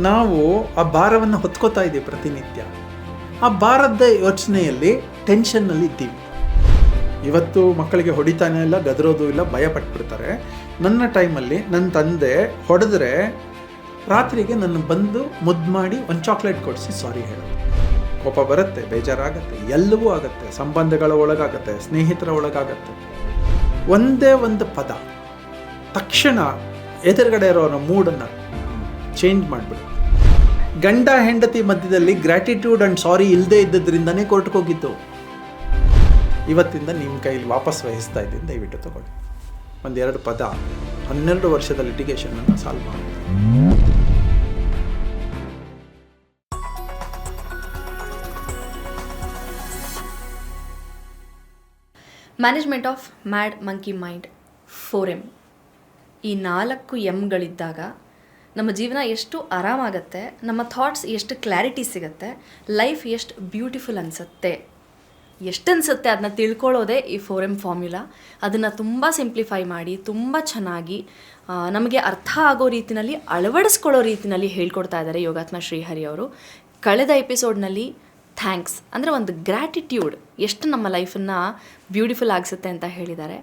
ನಾವು ಆ ಭಾರವನ್ನು ಹೊತ್ಕೋತಾ ಇದ್ದೀವಿ ಪ್ರತಿನಿತ್ಯ. ಆ ಭಾರದ ಯೋಚನೆಯಲ್ಲಿ ಟೆನ್ಷನ್ನಲ್ಲಿ ಇದ್ದೀವಿ. ಇವತ್ತು ಮಕ್ಕಳಿಗೆ ಹೊಡಿತಾನೆ ಇಲ್ಲ, ಗದರೋದು ಇಲ್ಲ, ಭಯ ಪಟ್ಬಿಡ್ತಾರೆ. ನನ್ನ ಟೈಮಲ್ಲಿ ನನ್ನ ತಂದೆ ಹೊಡೆದ್ರೆ ರಾತ್ರಿಗೆ ನನ್ನ ಬಂದು ಮುದ್ದು ಮಾಡಿ ಒಂದು ಚಾಕ್ಲೇಟ್ ಕೊಡಿಸಿ ಸಾರಿ ಹೇಳೋದು. ಕೋಪ ಬರುತ್ತೆ, ಬೇಜಾರಾಗತ್ತೆ, ಎಲ್ಲವೂ ಆಗುತ್ತೆ, ಸಂಬಂಧಗಳ ಒಳಗಾಗತ್ತೆ, ಸ್ನೇಹಿತರ ಒಳಗಾಗತ್ತೆ. ಒಂದೇ ಒಂದು ಪದ, ತಕ್ಷಣ ಎದುರುಗಡೆ ಇರೋರ ಮೂಡನ್ನು ಚೇಂಜ್ ಮಾಡಿಬಿಡು ಗಂಡ ಹೆಂಡತಿ ಮಧ್ಯದಲ್ಲಿ ಗ್ರ್ಯಾಟಿಟ್ಯೂಡ್ ಆ್ಯಂಡ್ ಸಾರಿ ಇಲ್ಲದೆ ಇದ್ದದ್ರಿಂದನೇ ಕೋರ್ಟ್ಗೆ ಹೋಗಿದ್ದು. ಇವತ್ತಿಂದ ನಿಮ್ಮ ಕೈಲಿ ವಾಪಸ್ ವಹಿಸ್ತಾ ಇದ್ದೀನಿ, ದಯವಿಟ್ಟು ತಗೊಳ್ಳಿ. ಒಂದೆರಡು ಪದ, ಹನ್ನೆರಡು ವರ್ಷದ ಲಿಟಿಗೇಷನನ್ನು ಸಾಲ್ವ್ ಮಾಡಿ. Management of mad monkey mind four M ಈ ನಾಲ್ಕು ಎಮ್ಗಳಿದ್ದಾಗ ನಮ್ಮ ಜೀವನ ಎಷ್ಟು ಆರಾಮಾಗತ್ತೆ, ನಮ್ಮ ಥಾಟ್ಸ್ ಎಷ್ಟು ಕ್ಲಾರಿಟಿ ಸಿಗುತ್ತೆ ಲೈಫ್ ಎಷ್ಟು ಬ್ಯೂಟಿಫುಲ್ ಅನಿಸುತ್ತೆ. ಎಷ್ಟು ಅನಿಸುತ್ತೆ ಅದನ್ನ ತಿಳ್ಕೊಳ್ಳೋದೇ ಈ ಫೋರ್ ಎಂ ಫಾರ್ಮ್ಯುಲಾ ಅದನ್ನು ತುಂಬ ಸಿಂಪ್ಲಿಫೈ ಮಾಡಿ, ತುಂಬ ಚೆನ್ನಾಗಿ ನಮಗೆ ಅರ್ಥ ಆಗೋ ರೀತಿಯಲ್ಲಿ ಅಳವಡಿಸ್ಕೊಳ್ಳೋ ರೀತಿಯಲ್ಲಿ ಹೇಳ್ಕೊಡ್ತಾ ಇದ್ದಾರೆ ಯೋಗಾತ್ಮ ಶ್ರೀಹರಿ ಅವರು. ಕಳೆದ ಎಪಿಸೋಡ್ನಲ್ಲಿ ಥ್ಯಾಂಕ್ಸ್ ಅಂದರೆ ಒಂದು ಗ್ರ್ಯಾಟಿಟ್ಯೂಡ್ ಎಷ್ಟು ನಮ್ಮ ಲೈಫನ್ನು ಬ್ಯೂಟಿಫುಲ್ ಆಗಿಸುತ್ತೆ ಅಂತ ಹೇಳಿದ್ದಾರೆ.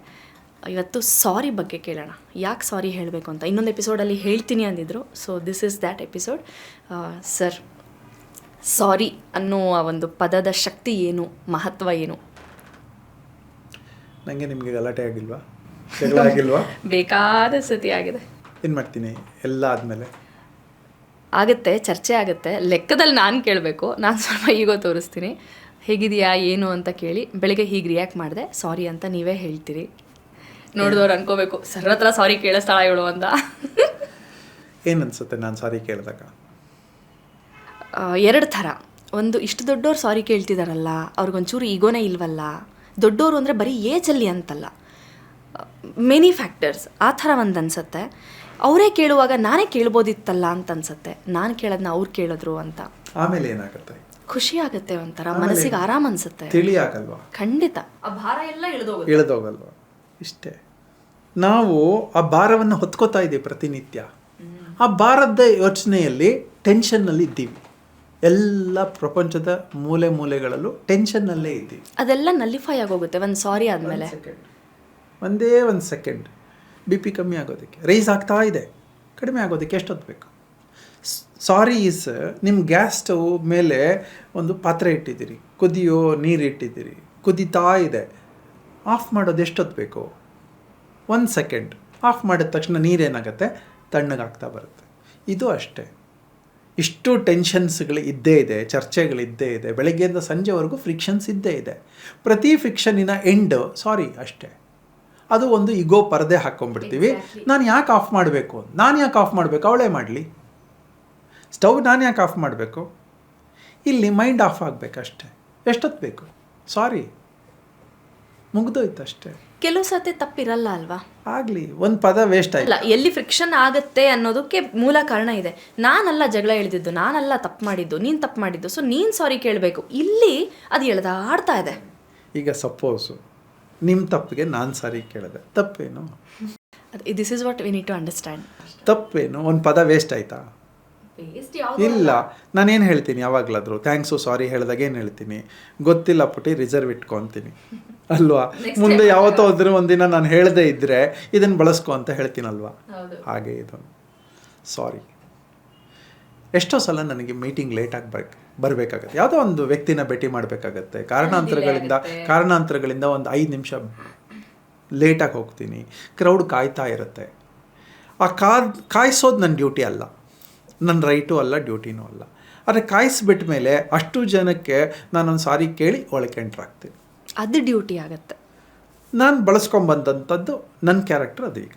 ಇವತ್ತು ಸಾರಿ ಬಗ್ಗೆ ಕೇಳೋಣ. ಯಾಕೆ ಸಾರಿ ಹೇಳಬೇಕು ಅಂತ? ಇನ್ನೊಂದು ಎಪಿಸೋಡಲ್ಲಿ ಹೇಳ್ತೀನಿ ಅಂದಿದ್ರು. So this is that episode sir sorry ಅನ್ನೋ ಆ ಒಂದು ಪದದ ಶಕ್ತಿ ಏನು? ಮಹತ್ವ ಏನು? ನನಗೆ ನಿಮಗೆ ಗಲಾಟೆ ಆಗಿಲ್ವಾ? ಜಗಳ ಆಗಿಲ್ವಾ ಬೇಕಾದ ಸತಿ ಆಗಿದೆ. ಏನು ಮಾಡ್ತೀನಿ? ಎಲ್ಲ ಆದಮೇಲೆ. ಆಗುತ್ತೆ ಚರ್ಚೆ ಆಗುತ್ತೆ. ಲೆಕ್ಕದಲ್ಲಿ ನಾನು ಕೇಳಬೇಕು. ನಾನು ಸ್ವಲ್ಪ ಈಗ ತೋರಿಸ್ತೀನಿ. ಹೇಗಿದೆಯಾ ಏನು ಅಂತ ಕೇಳಿ. ಬೆಳಿಗ್ಗೆ ಹೀಗೆ ರಿಯಾಕ್ಟ್ ಮಾಡಿದೆ. ಸಾರಿ ಅಂತ ನೀವೇ ಹೇಳ್ತೀರಿ. ನೋಡಿದವ್ರು ಅನ್ಕೋಬೇಕು ಸರ್ ಹತ್ರ ಸಾರಿ ಕೇಳಿಸ್ತಾಳ ಇವಳು ಅಂತ. ಏನು ಅನ್ಸುತ್ತೆ ನಾನು ಸಾರಿ ಕೇಳಿದಾಗ? ಎರಡು ಥರ. ಒಂದು ಇಷ್ಟು ದೊಡ್ಡವ್ರು ಸಾರಿ ಕೇಳ್ತಿದಾರಲ್ಲ ಅವ್ರಿಗೊಂಚೂರು ಈಗೋನೇ ಇಲ್ವಲ್ಲ? ದೊಡ್ಡವರು ಅಂದರೆ ಬರೀ ಏಜಲ್ಲಿ ಅಂತಲ್ಲ. ಮೆನಿ ಫ್ಯಾಕ್ಟರ್ಸ್ ಆ ಥರ ಒಂದು ಅನ್ಸುತ್ತೆ. ಅವರೇ ಕೇಳುವಾಗ ನಾನೇ ಕೇಳ್ಬೋದಿತ್ತಲ್ಲ ಅಂತ ಅನ್ಸುತ್ತೆ. ನಾನು ಕೇಳೋದನ್ನ ಅವ್ರು ಕೇಳಿದ್ರು ಅಂತ. ಆಮೇಲೆ ಏನಾಗುತ್ತೆ? ಖುಷಿ ಆಗುತ್ತೆ ಒಂಥರ ಮನಸ್ಸಿಗೆ ಆರಾಮ್ ಅನ್ಸುತ್ತೆ. ತಿಳಿಯಾಗಲ್ವಾ ಖಂಡಿತ. ಆ ಭಾರ ಎಲ್ಲ ಇಳಿದೋಗುತ್ತೆ. ಇಳಿದೋಗಲ್ವಾ? ಇಷ್ಟೇ. ನಾವು ಆ ಭಾರವನ್ನು ಹೊತ್ಕೋತಾ ಇದ್ದೀವಿ ಪ್ರತಿನಿತ್ಯ. ಆ ಭಾರದ ಯೋಚನೆಯಲ್ಲಿ ಟೆನ್ಷನ್ನಲ್ಲಿ ಇದ್ದೀವಿ. ಎಲ್ಲ ಪ್ರಪಂಚದ ಮೂಲೆ ಮೂಲೆಗಳಲ್ಲೂ ಟೆನ್ಷನ್ನಲ್ಲೇ ಇದ್ದೀವಿ. ಅದೆಲ್ಲ ನಲ್ಲಿಫೈ ಆಗೋಗುತ್ತೆ ಒಂದು ಸಾರಿ ಆದಮೇಲೆ. ಒಂದೇ ಒಂದು ಸೆಕೆಂಡ್ ಬಿ ಪಿ ಕಮ್ಮಿ ಆಗೋದಕ್ಕೆ. ರೈಸ್ ಆಗ್ತಾ ಇದೆ. ಕಡಿಮೆ ಆಗೋದಕ್ಕೆ ಎಷ್ಟೊತ್ತು ಬೇಕು? ಸಾರಿ ಇಸ್ ನಿಮ್ಮ ಗ್ಯಾಸ್ ಸ್ಟವ್ ಮೇಲೆ ಒಂದು ಪಾತ್ರೆ ಇಟ್ಟಿದ್ದೀರಿ. ಕುದಿಯೋ ನೀರು ಇಟ್ಟಿದ್ದೀರಿ ಕುದಿತಾ ಇದೆ. ಆಫ್ ಮಾಡೋದು ಎಷ್ಟೊತ್ತು ಬೇಕು? ಒಂದು ಸೆಕೆಂಡ್ ಆಫ್ ಮಾಡಿದ ತಕ್ಷಣ ನೀರೇನಾಗುತ್ತೆ? ತಣ್ಣಗಾಗ್ತಾ ಬರುತ್ತೆ. ಇದು ಅಷ್ಟೇ. ಇಷ್ಟು ಟೆನ್ಷನ್ಸ್ಗಳು ಇದ್ದೇ ಇದೆ ಚರ್ಚೆಗಳಿದ್ದೇ ಇದೆ ಬೆಳಗ್ಗೆಯಿಂದ ಸಂಜೆವರೆಗೂ ಫ್ರಿಕ್ಷನ್ಸ್ ಇದ್ದೇ ಇದೆ. ಪ್ರತಿ ಫ್ರಿಕ್ಷನಿನ ಎಂಡ್ ಸಾರಿ ಅಷ್ಟೇ. ಅದು ಒಂದು ಇಗೋ ಪರದೆ ಹಾಕ್ಕೊಂಡ್ಬಿಡ್ತೀವಿ ನಾನು ಯಾಕೆ ಆಫ್ ಮಾಡಬೇಕು? ನಾನು ಯಾಕೆ ಆಫ್ ಮಾಡಬೇಕು? ಅವಳೇ ಮಾಡಲಿ. ಸ್ಟವ್ ನಾನು ಯಾಕೆ ಆಫ್ ಮಾಡಬೇಕು? ಇಲ್ಲಿ ಮೈಂಡ್ ಆಫ್ ಆಗಬೇಕಷ್ಟೆ. ಎಷ್ಟೊತ್ತು ಬೇಕು? ಸಾರಿ ಮುಗ್ದೋಯ್ತು ಅಷ್ಟೇ ಕೆಲವು ಸತಿ ತಪ್ಪಿರಲ್ಲ ಅಲ್ವಾ? ಆಗಲಿ ಒಂದು ಪದ ವೇಸ್ಟ್ ಆಯ್ತು. ಅಲ್ಲ ಎಲ್ಲಿ ಫ್ರಿಕ್ಷನ್ ಆಗುತ್ತೆ ಅನ್ನೋದಕ್ಕೆ ಮೂಲ ಕಾರಣ ಇದೆ. ನಾನಲ್ಲ ಜಗಳ ಎಳೆದಿದ್ದು ನಾನಲ್ಲ ತಪ್ಪು ಮಾಡಿದ್ದು ನೀನು ತಪ್ಪು ಮಾಡಿದ್ದು ಸೊ ನೀನು ಸಾರಿ ಕೇಳಬೇಕು. ಇಲ್ಲಿ ಅದು ಎಳೆದಾಡ್ತಾ ಇದೆ. ಈಗ ಸಪೋಸು ನಿಮ್ಮ ತಪ್ಪಿಗೆ ನಾನು ಸಾರಿ ಕೇಳಿದೆ. ತಪ್ಪೇನು? This is what we need to understand ತಪ್ಪೇನು? ಒಂದು ಪದ ವೇಸ್ಟ್ ಆಯ್ತಾ? ಇಲ್ಲ. ನಾನೇನು ಹೇಳ್ತೀನಿ ಯಾವಾಗಲಾದರೂ? ಥ್ಯಾಂಕ್ಸು ಸಾರಿ ಹೇಳಿದಾಗ ಏನು ಹೇಳ್ತೀನಿ? ಗೊತ್ತಿಲ್ಲ ಪುಟಿ ರಿಸರ್ವ್ ಇಟ್ಕೊತೀನಿ. ಅಲ್ವಾ? ಮುಂದೆ ಯಾವತ್ತೋ ಹೋದ್ರೆ ಒಂದಿನ ನಾನು ಹೇಳದೇ ಇದ್ದರೆ ಇದನ್ನು ಬಳಸ್ಕೊ ಅಂತ ಹೇಳ್ತೀನಲ್ವಾ? ಹಾಗೆ ಇದು. ಸಾರಿ ಎಷ್ಟೋ ಸಲ ನನಗೆ ಮೀಟಿಂಗ್ ಲೇಟಾಗಿ ಬರ್ ಬರಬೇಕಾಗತ್ತೆ. ಯಾವುದೋ ಒಂದು ವ್ಯಕ್ತಿನ ಭೇಟಿ ಮಾಡಬೇಕಾಗತ್ತೆ. ಕಾರಣಾಂತರಗಳಿಂದ ಕಾರಣಾಂತರಗಳಿಂದ ಒಂದು ಐದು ನಿಮಿಷ ಲೇಟಾಗಿ ಹೋಗ್ತೀನಿ. ಕ್ರೌಡ್ ಕಾಯ್ತಾ ಇರುತ್ತೆ. ಆ ಕಾದ್ ಕಾಯಿಸೋದು ನನ್ನ ಡ್ಯೂಟಿ ಅಲ್ಲ. ನನ್ನ ರೈಟು ಅಲ್ಲ ಡ್ಯೂಟಿನೂ ಅಲ್ಲ. ಆದರೆ ಕಾಯಿಸ್ಬಿಟ್ಟ ಮೇಲೆ ಅಷ್ಟು ಜನಕ್ಕೆ ನಾನೊಂದು ಸಾರಿ ಕೇಳಿ ಒಳಗೆ ಎಂಟ್ರ್ ಆಗ್ತೀನಿ. ಅದು ಡ್ಯೂಟಿ ಆಗುತ್ತೆ. ನಾನು ಬಳಸ್ಕೊಂಬಂದಂಥದ್ದು ನನ್ನ ಕ್ಯಾರೆಕ್ಟರ್ ಅದು ಈಗ.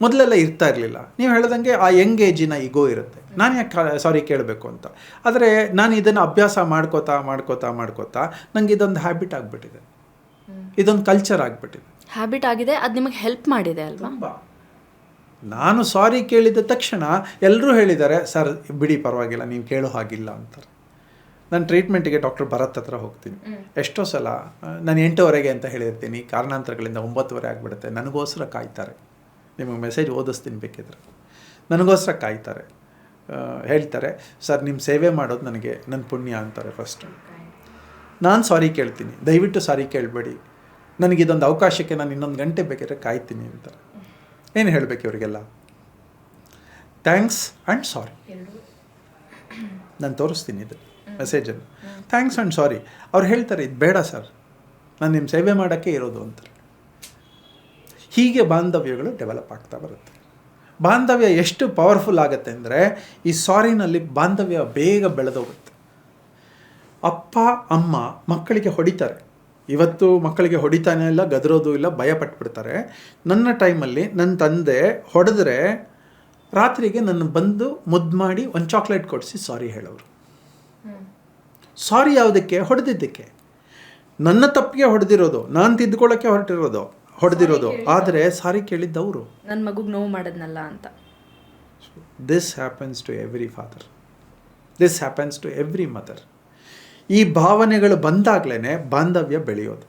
ಮೊದಲೆಲ್ಲ ಇರ್ತಾ ಇರಲಿಲ್ಲ. ನೀವು ಹೇಳ್ದಂಗೆ ಆ ಯಂಗ್ ಏಜಿನ ಈಗೋ ಇರುತ್ತೆ. ನಾನು ಯಾಕೆ ಸಾರಿ ಕೇಳಬೇಕು ಅಂತ. ಆದರೆ ನಾನು ಇದನ್ನು ಅಭ್ಯಾಸ ಮಾಡ್ಕೋತಾ ಮಾಡ್ಕೋತಾ ಮಾಡ್ಕೋತಾ ನನಗೆ ಇದೊಂದು ಹ್ಯಾಬಿಟ್ ಆಗಿಬಿಟ್ಟಿದೆ. ಇದೊಂದು ಕಲ್ಚರ್ ಆಗಿಬಿಟ್ಟಿದೆ. ಹ್ಯಾಬಿಟ್ ಆಗಿದೆ ಅದು ನಿಮಗೆ ಹೆಲ್ಪ್ ಮಾಡಿದೆ ಅಲ್ವಾ? ನಾನು ಸಾರಿ ಕೇಳಿದ ತಕ್ಷಣ ಎಲ್ಲರೂ ಹೇಳಿದ್ದಾರೆ ಸರ್ ಬಿಡಿ ಪರವಾಗಿಲ್ಲ ನೀವು ಕೇಳೋ ಹಾಗಿಲ್ಲ ಅಂತಾರೆ. ನಾನು ಟ್ರೀಟ್ಮೆಂಟಿಗೆ ಡಾಕ್ಟರ್ ಭರತ್ ಹತ್ರ ಹೋಗ್ತೀನಿ. ಎಷ್ಟೋ ಸಲ ನಾನು ಎಂಟುವರೆಗೆ ಅಂತ ಹೇಳಿರ್ತೀನಿ. ಕಾರಣಾಂತರಗಳಿಂದ ಒಂಬತ್ತುವರೆ ಆಗಿಬಿಡುತ್ತೆ. ನನಗೋಸ್ಕರ ಕಾಯ್ತಾರೆ. ನಿಮಗೆ ಮೆಸೇಜ್ ಓದಿಸ್ತೀನಿ ಬೇಕಿದ್ರೆ. ನನಗೋಸ್ಕರ ಕಾಯ್ತಾರೆ. ಹೇಳ್ತಾರೆ ಸರ್ ನಿಮ್ಮ ಸೇವೆ ಮಾಡೋದು ನನಗೆ ನನ್ನ ಪುಣ್ಯ ಅಂತಾರೆ ಫಸ್ಟ್ ನಾನು ಸಾರಿ ಕೇಳ್ತೀನಿ. ದಯವಿಟ್ಟು ಸಾರಿ ಕೇಳಬೇಡಿ. ನನಗೆ ಇದೊಂದು ಅವಕಾಶಕ್ಕೆ ನಾನು ಇನ್ನೊಂದು ಗಂಟೆ ಬೇಕಿದ್ರೆ ಕಾಯ್ತೀನಿ ಅಂತಾರೆ. ಏನು ಹೇಳಬೇಕು ಇವರಿಗೆಲ್ಲ? ಥ್ಯಾಂಕ್ಸ್ ಆ್ಯಂಡ್ ಸಾರಿ ನಾನು ತೋರಿಸ್ತೀನಿ ಇದು ಮೆಸೇಜನ್ನು ಥ್ಯಾಂಕ್ಸ್ ಆ್ಯಂಡ್ ಸಾರಿ ಅವ್ರು ಹೇಳ್ತಾರೆ, ಇದು ಬೇಡ ಸರ್. ನಾನು ನಿಮ್ಮ ಸೇವೆ ಮಾಡೋಕ್ಕೆ ಇರೋದು ಅಂತಾರೆ ಹೀಗೆ ಬಾಂಧವ್ಯಗಳು ಡೆವಲಪ್ ಆಗ್ತಾ ಬರುತ್ತೆ. ಬಾಂಧವ್ಯ ಎಷ್ಟು ಪವರ್ಫುಲ್ ಆಗುತ್ತೆ ಅಂದರೆ, ಈ ಸಾರಿನಲ್ಲಿ ಬಾಂಧವ್ಯ ಬೇಗ ಬೆಳೆದೋಗುತ್ತೆ. ಅಪ್ಪ, ಅಮ್ಮ ಮಕ್ಕಳಿಗೆ ಹೊಡಿತಾರೆ. ಇವತ್ತು ಮಕ್ಕಳಿಗೆ ಹೊಡಿತಾನೆ ಇಲ್ಲ, ಗದರೋದು ಇಲ್ಲ, ಭಯ ಪಟ್ಬಿಡ್ತಾರೆ. ನನ್ನ ಟೈಮಲ್ಲಿ ನನ್ನ ತಂದೆ ಹೊಡೆದ್ರೆ ರಾತ್ರಿಗೆ ನನ್ನ ಬಂದು ಮುದ್ದು ಮಾಡಿ ಒಂದು ಚಾಕ್ಲೇಟ್ ಕೊಡಿಸಿ ಸಾರಿ ಹೇಳೋರು. ಸಾರಿ ಯಾವುದಕ್ಕೆ? ಹೊಡೆದಿದ್ದಕ್ಕೆ. ನನ್ನ ತಪ್ಪಿಗೆ ಹೊಡೆದಿರೋದು ನಾನು ತಿದ್ದುಕೊಳ್ಳೋಕ್ಕೆ ಹೊರಟಿರೋದು ಹೊಡೆದಿರೋದು. ಆದರೆ ಸಾರಿ ಕೇಳಿದ್ದವರು. ನನ್ನ ಮಗುಗೆ ನೋವು ಮಾಡೋದ್ನಲ್ಲ ಅಂತ. This happens to every father this happens to every mother ಈ ಭಾವನೆಗಳು ಬಂದಾಗಲೇ ಬಾಂಧವ್ಯ ಬೆಳೆಯೋದು.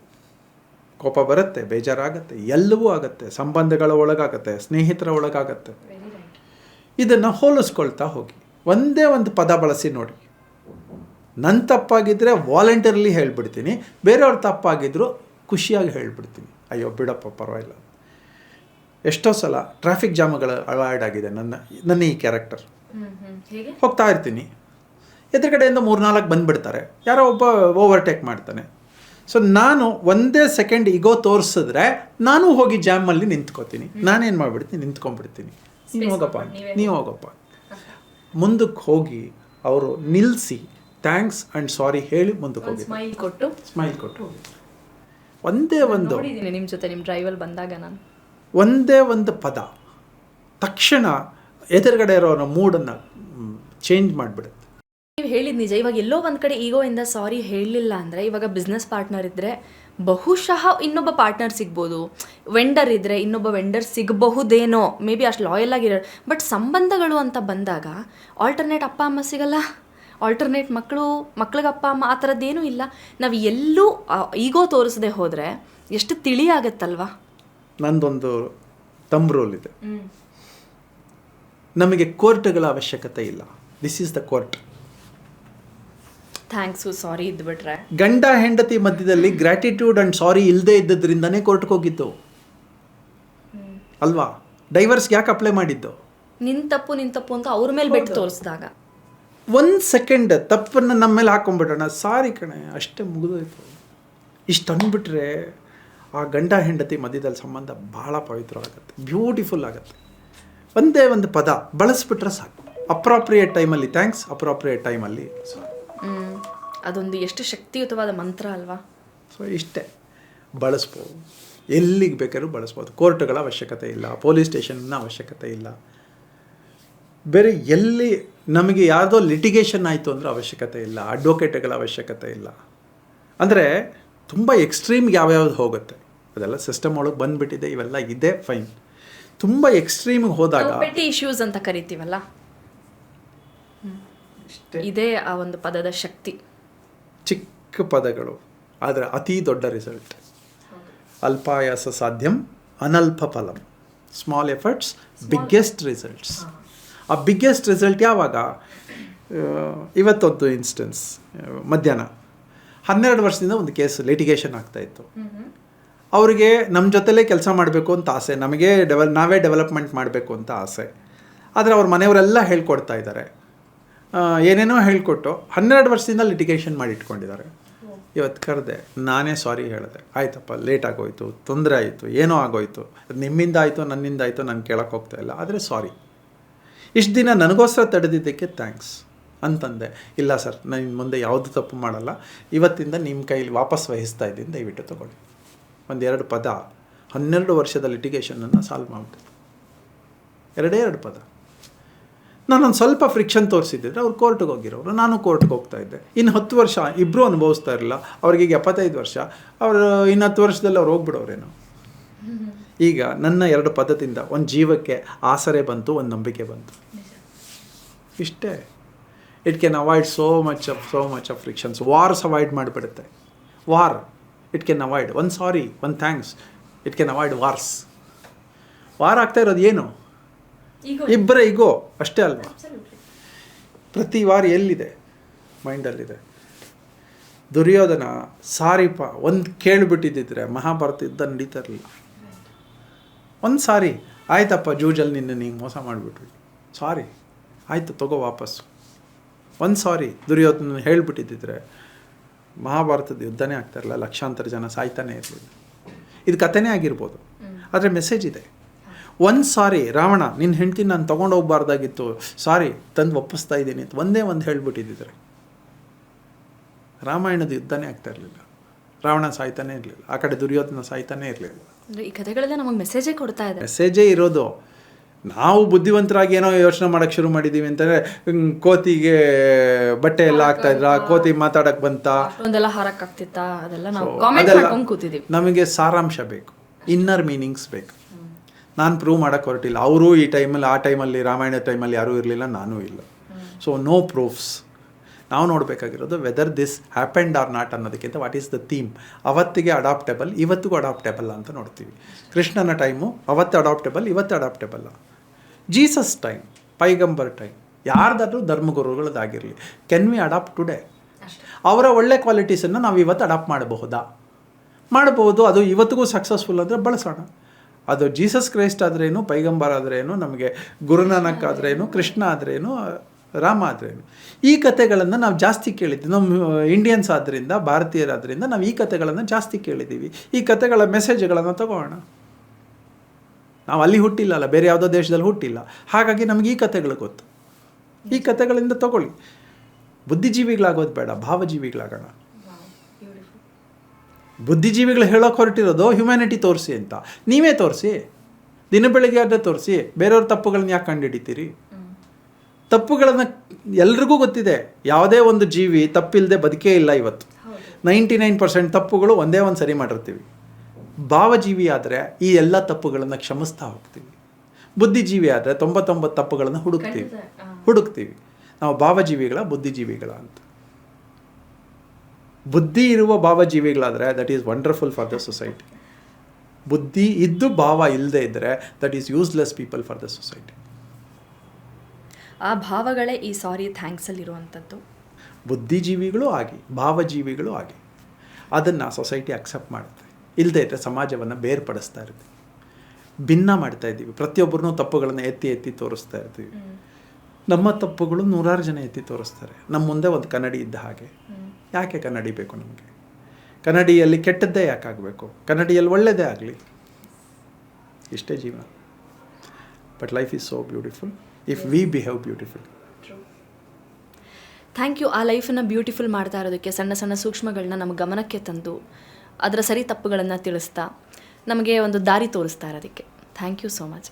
ಕೋಪ ಬರುತ್ತೆ ಬೇಜಾರಾಗುತ್ತೆ ಎಲ್ಲವೂ ಆಗುತ್ತೆ ಸಂಬಂಧಗಳ ಒಳಗಾಗತ್ತೆ ಸ್ನೇಹಿತರ ಒಳಗಾಗತ್ತೆ. ಇದನ್ನು ಹೋಲಿಸ್ಕೊಳ್ತಾ ಹೋಗಿ. ಒಂದೇ ಒಂದು ಪದ ಬಳಸಿ ನೋಡಿ. ನನ್ನ ತಪ್ಪಾಗಿದ್ದರೆ ವಾಲಂಟಿಯರ್ಲಿ ಹೇಳ್ಬಿಡ್ತೀನಿ ಬೇರೆಯವ್ರ ತಪ್ಪಾಗಿದ್ದರೂ ಖುಷಿಯಾಗಿ ಹೇಳ್ಬಿಡ್ತೀನಿ. ಅಯ್ಯೋ ಬಿಡಪ್ಪ ಪರವಾಗಿಲ್ಲ. ಎಷ್ಟೋ ಸಲ ಟ್ರಾಫಿಕ್ ಜಾಮ್ಗಳ ಅವಾಯ್ಡ್ ಆಗಿದೆ ನನ್ನ ನನ್ನ ಈ ಕ್ಯಾರೆಕ್ಟರ್ ಹೇಗೆ? ಹೋಗ್ತಾ ಇರ್ತೀನಿ. ಎದುರುಗಡೆಯಿಂದ ಮೂರ್ನಾಲ್ಕು ಬಂದುಬಿಡ್ತಾರೆ. ಯಾರೋ ಒಬ್ಬ ಓವರ್ಟೇಕ್ ಮಾಡ್ತಾನೆ. ಸೊ ನಾನು ಒಂದೇ ಸೆಕೆಂಡ್ ಈಗೋ ತೋರಿಸಿದ್ರೆ ನಾನು ಹೋಗಿ ಜಾಮಲ್ಲಿ ನಿಂತ್ಕೋತೀನಿ. ನಾನೇನು ಮಾಡಿಬಿಡ್ತೀನಿ? ನಿಂತ್ಕೊಂಡ್ಬಿಡ್ತೀನಿ. ನೀನು ಹೋಗಪ್ಪ. ನೀವು ಹೋಗಪ್ಪ. ಮುಂದಕ್ಕೆ ಹೋಗಿ ಅವರು ನಿಲ್ಲಿಸಿ ಥ್ಯಾಂಕ್ಸ್ ಆ್ಯಂಡ್ ಸಾರಿ ಹೇಳಿ ಮುಂದಕ್ಕೆ ಹೋಗಿ ಸ್ಮೈಲ್ ಕೊಟ್ಟು. ಸ್ಮೈಲ್ ಕೊಟ್ಟು ಹೋಗಿ ಒಂದೇ ಒಂದು ನೋಡಿದ್ದೀನಿ ನಿಮ್ಮ ಜೊತೆ ನಿಮ್ಮ ಡ್ರೈವಲ್ಲಿ ಬಂದಾಗ ನಾನು. ಒಂದೇ ಒಂದು ಪದ. ತಕ್ಷಣ ಎದುರುಗಡೆ ಇರೋನ ಮೂಡನ್ನು ಚೇಂಜ್ ಮಾಡಿಬಿಡುತ್ತೆ. ನೀವು ಹೇಳಿದ ನಿಜ. ಇವಾಗ ಎಲ್ಲೋ ಒಂದು ಕಡೆ ಈಗೋ ಇಂದ ಸಾರಿ ಹೇಳಲಿಲ್ಲ ಅಂದರೆ ಇವಾಗ ಬಿಸ್ನೆಸ್ ಪಾರ್ಟ್ನರ್ ಇದ್ದರೆ ಬಹುಶಃ ಇನ್ನೊಬ್ಬ ಪಾರ್ಟ್ನರ್ ಸಿಗ್ಬೋದು. ವೆಂಡರ್ ಇದ್ದರೆ ಇನ್ನೊಬ್ಬ ವೆಂಡರ್ ಸಿಗಬಹುದೇನೋ. ಮೇ ಬಿ ಅಷ್ಟು ಲಾಯಲ್ ಆಗಿರೋ ಬಟ್ ಸಂಬಂಧಗಳು ಅಂತ ಬಂದಾಗ ಆಲ್ಟರ್ನೇಟ್ ಅಪ್ಪ ಅಮ್ಮ ಸಿಗಲ್ಲ. ಆಲ್ಟರ್ನೇಟ್ ಮಕ್ಕಳು ಮಕ್ಳಿಗಪ್ಪ ಅಮ್ಮ ಆ ಥರದ್ದೇನೂ ಇಲ್ಲ. ನಾವು ಎಲ್ಲೂ ಈಗೋ ತೋರಿಸದೆ ಹೋದರೆ ಎಷ್ಟು ತಿಳಿ ಆಗತ್ತಲ್ವಾ ನಂದೊಂದು ತಮ್ ರೋಲ್ ಇದೆ. ನಮಗೆ ಕೋರ್ಟ್ಗಳ ಅವಶ್ಯಕತೆ ಇಲ್ಲ. This is the court thanks sorry ಇದ್ಬಿಟ್ರೆ. ಗಂಡ ಹೆಂಡತಿ ಮಧ್ಯದಲ್ಲಿ ಗ್ರ್ಯಾಟಿಟ್ಯೂಡ್ ಅಂಡ್ ಸಾರಿ ಇಲ್ಲದೆ ಇದ್ದದ್ರಿಂದನೇ ಕೋರ್ಟ್ಗೆ ಹೋಗಿದ್ದು. ಅಲ್ವಾ? ಡೈವರ್ಸ್ಗೆ ಯಾಕೆ ಅಪ್ಲೈ ಮಾಡಿದ್ದು? ನಿನ್ ತಪ್ಪು ನಿನ್ ತಪ್ಪು ಅಂತ ಅವ್ರ ಮೇಲೆ ಬೆಟ್ಟು ತೋರಿಸಿದಾಗ. ಒಂದು ಸೆಕೆಂಡ್ ತಪ್ಪನ್ನು ನಮ್ಮ ಮೇಲೆ ಹಾಕೊಂಡ್ಬಿಡೋಣ ಸಾರಿ ಕಣೆ ಅಷ್ಟೇ ಮುಗಿದೋಯ್ತು. ಇಷ್ಟು ಅಂದ್ಬಿಟ್ರೆ ಆ ಗಂಡ ಹೆಂಡತಿ ಮಧ್ಯದಲ್ಲಿ ಸಂಬಂಧ ಭಾಳ ಪವಿತ್ರವಾಗುತ್ತೆ ಬ್ಯೂಟಿಫುಲ್ ಆಗುತ್ತೆ. ಒಂದೇ ಒಂದು ಪದ ಬಳಸ್ಬಿಟ್ರೆ ಸಾಕು. ಅಪ್ರಾಪ್ರಿಯೇಟ್ ಟೈಮಲ್ಲಿ ಥ್ಯಾಂಕ್ಸ್ ಅಪ್ರಾಪ್ರಿಯೇಟ್ ಟೈಮಲ್ಲಿ ಸಾರಿ. ಅದೊಂದು ಎಷ್ಟು ಶಕ್ತಿಯುತವಾದ ಮಂತ್ರ ಅಲ್ವಾ? ಸೊ ಇಷ್ಟೇ. ಬಳಸ್ಬೋದು. ಎಲ್ಲಿಗೆ ಬೇಕಾದ್ರೂ ಬಳಸ್ಬೋದು. ಕೋರ್ಟ್ಗಳ ಅವಶ್ಯಕತೆ ಇಲ್ಲ ಪೊಲೀಸ್ ಸ್ಟೇಷನ್ನ ಅವಶ್ಯಕತೆ ಇಲ್ಲ. ಬೇರೆ ಎಲ್ಲಿ ನಮಗೆ ಯಾವುದೋ ಲಿಟಿಗೇಷನ್ ಆಯಿತು ಅಂದರೆ ಅವಶ್ಯಕತೆ ಇಲ್ಲ ಅಡ್ವೊಕೇಟ್ಗಳ ಅವಶ್ಯಕತೆ ಇಲ್ಲ. ಅಂದರೆ ತುಂಬ ಎಕ್ಸ್ಟ್ರೀಮ್ಗೆ ಯಾವ್ಯಾವ್ದು ಹೋಗುತ್ತೆ. ಅದೆಲ್ಲ ಸಿಸ್ಟಮ್ ಒಳಗೆ ಬಂದುಬಿಟ್ಟಿದೆ ಇವೆಲ್ಲ ಇದೆ ಫೈನ್ ತುಂಬ ಎಕ್ಸ್ಟ್ರೀಮ್ಗೆ ಹೋದಾಗ ಇಶ್ಯೂಸ್ ಅಂತ ಕರಿತೀವಲ್ಲ? ಇದೇ ಆ ಒಂದು ಪದದ ಶಕ್ತಿ. ಚಿಕ್ಕ ಪದಗಳು ಆದರೆ ಅತಿ ದೊಡ್ಡ ರಿಸಲ್ಟ್ ಅಲ್ಪಾಯಾಸ ಸಾಧ್ಯಂ ಅನಲ್ಪ ಫಲಂ. ಸ್ಮಾಲ್ ಎಫರ್ಟ್ಸ್ ಬಿಗ್ಗೆಸ್ಟ್ ರಿಸಲ್ಟ್ಸ್ ಆ ಬಿಗ್ಗೆಸ್ಟ್ ರಿಸಲ್ಟ್ ಯಾವಾಗ? ಇವತ್ತೊಂದು ಇನ್ಸ್ಟೆನ್ಸ್ ಮಧ್ಯಾಹ್ನ. ಹನ್ನೆರಡು ವರ್ಷದಿಂದ ಒಂದು ಕೇಸ್ ಲಿಟಿಗೇಷನ್ ಆಗ್ತಾಯಿತ್ತು ಅವರಿಗೆ ನಮ್ಮ ಜೊತೆಲೇ ಕೆಲಸ ಮಾಡಬೇಕು ಅಂತ ಆಸೆ ನಮಗೆ ಡೆವಲ್ ನಾವೇ ಡೆವಲಪ್ಮೆಂಟ್ ಮಾಡಬೇಕು ಅಂತ ಆಸೆ. ಆದರೆ ಅವ್ರ ಮನೆಯವರೆಲ್ಲ ಹೇಳ್ಕೊಡ್ತಾ ಇದ್ದಾರೆ. ಏನೇನೋ ಹೇಳ್ಕೊಟ್ಟು ಹನ್ನೆರಡು ವರ್ಷದಿಂದ ಲಿಟಿಗೇಷನ್ ಮಾಡಿ ಇಟ್ಕೊಂಡಿದ್ದಾರೆ. ಇವತ್ತು ಕರೆದೆ ನಾನೇ ಸಾರಿ ಹೇಳಿದೆ. ಆಯ್ತಪ್ಪ ಲೇಟ್ ಆಗೋಯ್ತು ತೊಂದರೆ ಆಯಿತು ಏನೋ ಆಗೋಯ್ತು. ಅದು ನಿಮ್ಮಿಂದ ಆಯಿತು ನನ್ನಿಂದ ಆಯಿತು ನಾನು ಕೇಳೋಕ್ಕೆ ಹೋಗ್ತಾ ಇಲ್ಲ. ಆದರೆ ಸಾರಿ ಇಷ್ಟು ದಿನ ನನಗೋಸ್ಕರ ತಡೆದಿದ್ದಕ್ಕೆ ಥ್ಯಾಂಕ್ಸ್ ಅಂತಂದೆ. ಇಲ್ಲ ಸರ್ ನಾನು ಮುಂದೆ ಯಾವುದು ತಪ್ಪು ಮಾಡಲ್ಲ. ಇವತ್ತಿಂದ ನಿಮ್ಮ ಕೈಲಿ ವಾಪಸ್ ವಹಿಸ್ತಾ ಇದ್ದೀನಿ, ದಯವಿಟ್ಟು ತಗೊಳ್ಳಿ. ಒಂದೆರಡು ಪದ, ಹನ್ನೆರಡು ವರ್ಷದ ಲಿಟಿಗೇಷನನ್ನು ಸಾಲ್ವ್ ಮಾಡಿದೆ. ಎರಡೇ ಎರಡು ಪದ. ನಾನೊಂದು ಸ್ವಲ್ಪ ಫ್ರಿಕ್ಷನ್ ತೋರಿಸಿದ್ದಿದ್ರೆ ಅವ್ರು ಕೋರ್ಟ್ಗೆ ಹೋಗಿರೋರು, ನಾನು ಕೋರ್ಟ್ಗೆ ಹೋಗ್ತಾ ಇದ್ದೆ. ಇನ್ನು ಹತ್ತು ವರ್ಷ ಇಬ್ಬರೂ ಅನುಭವಿಸ್ತಾ ಇರಲಿಲ್ಲ ಅವ್ರಿಗೆ ಎಪ್ಪತ್ತೈದು ವರ್ಷ, ಅವರು ಇನ್ನು ಹತ್ತು ವರ್ಷದಲ್ಲಿ ಅವ್ರು ಹೋಗ್ಬಿಡೋರೇನೋ. ಈಗ ನನ್ನ ಎರಡು ಪದ್ಧತಿಯಿಂದ ಒಂದು ಜೀವಕ್ಕೆ ಆಸರೆ ಬಂತು ಒಂದು ನಂಬಿಕೆ ಬಂತು. ಇಷ್ಟೇ. It can avoid so much of so much of frictions wars avoid ಮಾಡಿಬಿಡುತ್ತೆ. War it can avoid ಒಂದು ಸಾರಿ ಒಂದು thanks it can avoid wars war ಆಗ್ತಾ ಇರೋದು ಏನು? ಇಬ್ಬರೇ ಈಗೋ ಅಷ್ಟೇ ಅಲ್ವಾ? ಪ್ರತಿ ವಾರ ಎಲ್ಲಿದೆ? ಮೈಂಡಲ್ಲಿದೆ ದುರ್ಯೋಧನ ಸಾರಿಪ ಒಂದು ಕೇಳಿಬಿಟ್ಟಿದ್ದಿದ್ರೆ ಮಹಾಭಾರತ ಯುದ್ಧ ನಡೀತಾ ಇರಲಿಲ್ಲ. ಒಂದು ಸಾರಿ ಆಯ್ತಪ್ಪ ಜೂಜಲ್ಲಿ ನಿನ್ನ ನೀವು ಮೋಸ ಮಾಡಿಬಿಟ್ವಿ ಸಾರಿ ಆಯಿತು ತಗೋ ವಾಪಸ್ಸು ಒಂದು ಸಾರಿ ದುರ್ಯೋಧನ ಹೇಳ್ಬಿಟ್ಟಿದ್ದಿದ್ರೆ ಮಹಾಭಾರತದ ಯುದ್ಧನೇ ಆಗ್ತಾ ಇರಲಿಲ್ಲ ಲಕ್ಷಾಂತರ ಜನ ಸಾಯ್ತಾನೆ ಇರಲಿಲ್ಲ. ಇದು ಕಥೆನೇ ಆಗಿರ್ಬೋದು. ಆದರೆ ಮೆಸೇಜ್ ಇದೆ. ಒಂದು ಸಾರಿ ರಾವಣ ನಿನ್ನ ಹೆಂಡ್ತಿ ನಾನು ತೊಗೊಂಡು ಹೋಗ್ಬಾರ್ದಾಗಿತ್ತು. ಸಾರಿ ತಂದು ಒಪ್ಪಿಸ್ತಾ ಇದ್ದೀನಿ. ಅಂತ ಒಂದೇ ಒಂದು ಹೇಳ್ಬಿಟ್ಟಿದ್ದಿದ್ರೆ. ರಾಮಾಯಣದ ಯುದ್ಧನೇ ಆಗ್ತಾ ಇರಲಿಲ್ಲ. ರಾವಣ ಸಾಯ್ತಾನೇ ಇರಲಿಲ್ಲ. ಆ ಕಡೆ ದುರ್ಯೋಧನ ಸಾಯ್ತಾನೇ ಇರಲಿಲ್ಲ. ಅಂದರೆ ಈ ಕಥೆಗಳೆಲ್ಲ ನಮಗೆ ಮೆಸೇಜೇ ಕೊಡ್ತಾ ಇದೆ. ಮೆಸೇಜೇ ಇರೋದು. ನಾವು ಬುದ್ಧಿವಂತರಾಗಿ ಏನೋ ಯೋಚನೆ ಮಾಡೋಕ್ಕೆ ಶುರು ಮಾಡಿದ್ದೀವಿ ಅಂತಂದರೆ ಕೋತಿಗೆ ಬಟ್ಟೆ ಎಲ್ಲ ಹಾಕ್ತಾ ಇದ್ರ ಕೋತಿ ಮಾತಾಡಕ್ಕೆ ಬಂತ. ಒಂದೆಲ್ಲ ಹಾರಕ್ಕಾಗ್ತಿತ್ತಾ ಅದೆಲ್ಲ ನಾವು ಕಾಮೆಂಟ್ ಮಾಡ್ಕೊಂಡು ಕೂತಿದ್ದೀವಿ ನಮಗೆ ಸಾರಾಂಶ ಬೇಕು. ಇನ್ನರ್ ಮೀನಿಂಗ್ಸ್ ಬೇಕು. ನಾನು ಪ್ರೂವ್ ಮಾಡೋಕ್ಕೆ ಹೊರಟಿಲ್ಲ. ಅವರು ಈ ಟೈಮಲ್ಲಿ ಆ ಟೈಮಲ್ಲಿ ರಾಮಾಯಣ ಟೈಮಲ್ಲಿ ಯಾರೂ ಇರಲಿಲ್ಲ ನಾನೂ ಇಲ್ಲ. ಸೊ ನೋ ಪ್ರೂಫ್ಸ್ ನಾವು ನೋಡಬೇಕಾಗಿರೋದು whether this happened or not ಅನ್ನೋದಕ್ಕಿಂತ ವಾಟ್ ಈಸ್ ದ ಥೀಮ್ ಅವತ್ತಿಗೆ ಅಡಾಪ್ಟೇಬಲ್ ಇವತ್ತಿಗೂ ಅಡಾಪ್ಟೇಬಲ್ ಅಂತ ನೋಡ್ತೀವಿ. ಕೃಷ್ಣನ ಟೈಮು ಅವತ್ತು ಅಡಾಪ್ಟೇಬಲ್ ಇವತ್ತು ಅಡಾಪ್ಟೇಬಲ್ ಜೀಸಸ್ ಟೈಮ್ ಪೈಗಂಬರ್ ಟೈಮ್ ಯಾರ್ದಾದ್ರೂ ಧರ್ಮಗುರುಗಳದಾಗಿರಲಿ ಕೆನ್ ವಿ ಅಡಾಪ್ಟ್ ಟುಡೇ ಅವರ ಒಳ್ಳೆ ಕ್ವಾಲಿಟೀಸನ್ನು ನಾವು ಇವತ್ತು ಅಡಾಪ್ಟ್ ಮಾಡಬಹುದಾ? ಮಾಡಬಹುದು, ಅದು ಇವತ್ತಿಗೂ ಸಕ್ಸಸ್ಫುಲ್ ಅಂದರೆ ಬಳಸೋಣ. ಅದು ಜೀಸಸ್ ಕ್ರೈಸ್ಟ್ ಆದ್ರೇನು, ಪೈಗಂಬರ್ ಆದ್ರೇನು, ನಮಗೆ ಗುರುನಾನಕ್ ಆದ್ರೇನು, ಕೃಷ್ಣ ಆದ್ರೇನು ರಾಮ ಆದ್ರೇನು ಈ ಕಥೆಗಳನ್ನು ನಾವು ಜಾಸ್ತಿ ಕೇಳಿದ್ದೀವಿ ನಮ್ಮ ಇಂಡಿಯನ್ಸ್ ಆದ್ದರಿಂದ ಭಾರತೀಯರಾದ್ದರಿಂದ ನಾವು ಈ ಕಥೆಗಳನ್ನು ಜಾಸ್ತಿ ಕೇಳಿದ್ದೀವಿ. ಈ ಕಥೆಗಳ ಮೆಸೇಜ್ಗಳನ್ನು ತಗೋಣ. ನಾವು ಅಲ್ಲಿ ಹುಟ್ಟಿಲ್ಲ ಅಲ್ಲ ಬೇರೆ ಯಾವುದೋ ದೇಶದಲ್ಲಿ ಹುಟ್ಟಿಲ್ಲ. ಹಾಗಾಗಿ ನಮಗೆ ಈ ಕಥೆಗಳು ಗೊತ್ತು. ಈ ಕಥೆಗಳಿಂದ ತಗೊಳ್ಳಿ. ಬುದ್ಧಿಜೀವಿಗಳಾಗೋದು ಬೇಡ, ಭಾವಜೀವಿಗಳಾಗೋಣ. ಬುದ್ಧಿಜೀವಿಗಳು ಹೇಳೋಕೆ ಹೊರಟಿರೋದು ಹ್ಯುಮ್ಯಾನಿಟಿ ತೋರಿಸಿ ಅಂತ. ನೀವೇ ತೋರಿಸಿ. ದಿನ ಬೆಳಿಗ್ಗೆ ಆದರೆ ತೋರಿಸಿ. ಬೇರೆಯವ್ರ ತಪ್ಪುಗಳನ್ನ ಯಾಕೆ ಕಂಡುಹಿಡಿತೀರಿ? ತಪ್ಪುಗಳನ್ನು ಎಲ್ರಿಗೂ ಗೊತ್ತಿದೆ. ಯಾವುದೇ ಒಂದು ಜೀವಿ ತಪ್ಪಿಲ್ಲದೆ ಬದುಕೇ ಇಲ್ಲ ಇವತ್ತು. ನೈಂಟಿ ನೈನ್ ಪರ್ಸೆಂಟ್ ತಪ್ಪುಗಳು ಒಂದೇ ಒಂದು ಸರಿ ಮಾಡಿರ್ತೀವಿ. ಭಾವಜೀವಿ ಆದರೆ ಈ ಎಲ್ಲ ತಪ್ಪುಗಳನ್ನು ಕ್ಷಮಿಸ್ತಾ ಹೋಗ್ತೀವಿ. ಬುದ್ಧಿಜೀವಿ ಆದರೆ ತೊಂಬತ್ತೊಂಬತ್ತು ತಪ್ಪುಗಳನ್ನು ಹುಡುಕ್ತೀವಿ. ಹುಡುಕ್ತೀವಿ. ನಾವು ಭಾವಜೀವಿಗಳ ಬುದ್ಧಿಜೀವಿಗಳ ಅಂತ. ಬುದ್ಧಿ ಇರುವ ಭಾವಜೀವಿಗಳಾದರೆ that is wonderful for the society ಬುದ್ಧಿ ಇದ್ದು ಭಾವ ಇಲ್ಲದೆ ಇದ್ದರೆ that is useless people for the society ಆ ಭಾವಗಳೇ ಈ ಸಾರಿ ಥ್ಯಾಂಕ್ಸಲ್ಲಿರುವಂಥದ್ದು. ಬುದ್ಧಿಜೀವಿಗಳು ಆಗಿ ಭಾವಜೀವಿಗಳು ಆಗಿ ಅದನ್ನು ಸೊಸೈಟಿ ಅಕ್ಸೆಪ್ಟ್ ಮಾಡುತ್ತೆ. ಇಲ್ಲದೇ ಇದ್ದರೆ ಸಮಾಜವನ್ನು ಬೇರ್ಪಡಿಸ್ತಾ ಇರ್ತೀವಿ ಭಿನ್ನ ಮಾಡ್ತಾ ಇದ್ದೀವಿ. ಪ್ರತಿಯೊಬ್ಬರನ್ನೂ ತಪ್ಪುಗಳನ್ನು ಎತ್ತಿ ಎತ್ತಿ ತೋರಿಸ್ತಾ ಇರ್ತೀವಿ. ನಮ್ಮ ತಪ್ಪುಗಳು ನೂರಾರು ಜನ ಎತ್ತಿ ತೋರಿಸ್ತಾರೆ. ನಮ್ಮ ಮುಂದೆ ಒಂದು ಕನ್ನಡಿ ಇದ್ದ ಹಾಗೆ. ಯಾಕೆ ಕನ್ನಡಿ ಬೇಕು ನಮಗೆ? ಕನ್ನಡಿಯಲ್ಲಿ ಕೆಟ್ಟದ್ದೇ ಯಾಕಾಗಬೇಕು ಕನ್ನಡಿಯಲ್ಲಿ ಒಳ್ಳೆಯದೇ ಆಗಲಿ. ಇಷ್ಟೇ ಜೀವನ. But life is so beautiful if we behave beautiful thank you ಆ ಲೈಫನ್ನು ಬ್ಯೂಟಿಫುಲ್ ಮಾಡ್ತಾ ಇರೋದಕ್ಕೆ ಸಣ್ಣ ಸಣ್ಣ ಸೂಕ್ಷ್ಮಗಳನ್ನ ನಮ್ಮ ಗಮನಕ್ಕೆ ತಂದು ಅದರ ಸರಿ ತಪ್ಪುಗಳನ್ನು ತಿಳಿಸ್ತಾ ನಮಗೆ ಒಂದು ದಾರಿ ತೋರಿಸ್ತಾ ಇರೋದಕ್ಕೆ. Thank you so much